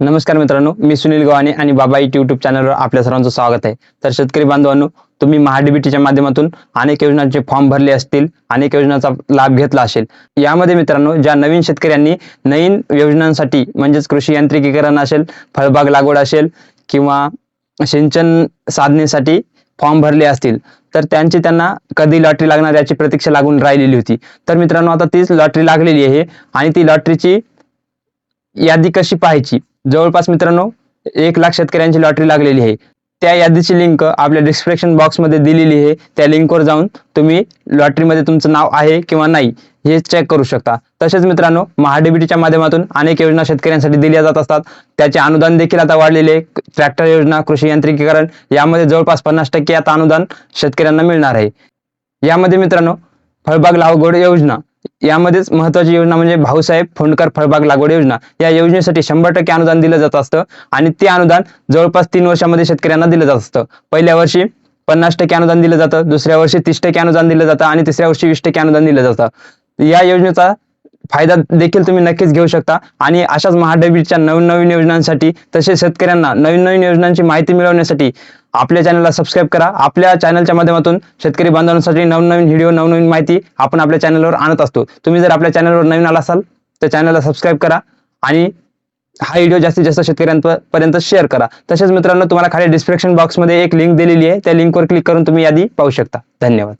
नमस्कार मित्रांनो मी सुनील गव्हाणे आणि बाबा इट यूट्यूब चॅनलवर आपल्या सर्वांचं स्वागत आहे. तर शेतकरी बांधवांनो तुम्ही महाडीबीटीच्या माध्यमातून अनेक योजनांचे फॉर्म भरले असतील अनेक योजनांचा लाभ घेतला असेल. यामध्ये मित्रांनो ज्या नवीन शेतकऱ्यांनी नवीन योजनांसाठी म्हणजेच कृषी यांत्रिकीकरण असेल फळबाग लागवड असेल किंवा सिंचन साधनेसाठी फॉर्म भरले असतील तर त्यांची त्यांना कधी लॉटरी लागणार याची प्रतीक्षा लागून राहिलेली होती. तर मित्रांनो आता तीच लॉटरी लागलेली आहे आणि ती लॉटरीची यादी कशी पाहायची? जवळपास मित्रांनो एक लाख शेतकऱ्यांची लॉटरी लागलेली आहे. त्या यादीची लिंक आपल्या डिस्क्रिप्शन बॉक्समध्ये दिलेली आहे. त्या लिंकवर जाऊन तुम्ही लॉटरीमध्ये तुमचं नाव आहे किंवा नाही हे चेक करू शकता. तसेच मित्रांनो महाडीबीटीच्या माध्यमातून अनेक योजना शेतकऱ्यांसाठी दिल्या जात असतात. त्याचे अनुदान देखील आता वाढलेले आहे. ट्रॅक्टर योजना कृषी यांत्रिकीकरण यामध्ये जवळपास पन्नास टक्के आता अनुदान शेतकऱ्यांना मिळणार आहे. यामध्ये मित्रांनो फळबाग लागवड योजना यामध्येच महत्वाची योजना म्हणजे भाऊसाहेब फोंडकर फळबाग लागवड योजना. या योजनेसाठी शंभर टक्के अनुदान दिलं जात असतं आणि ते अनुदान जवळपास तीन वर्षामध्ये शेतकऱ्यांना दिलं जात असतं. पहिल्या वर्षी पन्नास टक्के अनुदान दिलं जातं दुसऱ्या वर्षी तीस टक्के अनुदान दिलं जातं आणि तिसऱ्या वर्षी वीस टक्के अनुदान दिलं जातं. या योजनेचा फायदा देखील तुम्ही नक्कीच घेऊ शकता आणि अशाच महाडबीच्या नवीन नवीन योजनांसाठी तसेच शेतकऱ्यांना नवीन नवीन योजनांची माहिती मिळवण्यासाठी आपल्या चॅनलला सबस्क्राईब करा. आपल्या चॅनलच्या माध्यमातून शेतकरी बांधवांसाठी नवनवीन व्हिडिओ नवनवीन माहिती आपण आपल्या चॅनलवर आणत असतो. तुम्ही जर आपल्या चॅनलवर नवीन आला असाल तर चॅनलला सबस्क्राईब करा आणि हा व्हिडिओ जास्तीत जास्त शेतकऱ्यांपर्यंत शेअर करा. तसेच मित्रांनो तुम्हाला खाली डिस्क्रिप्शन बॉक्समध्ये एक लिंक दिलेली आहे. त्या लिंकवर क्लिक करून तुम्ही यादी पाहू शकता. धन्यवाद.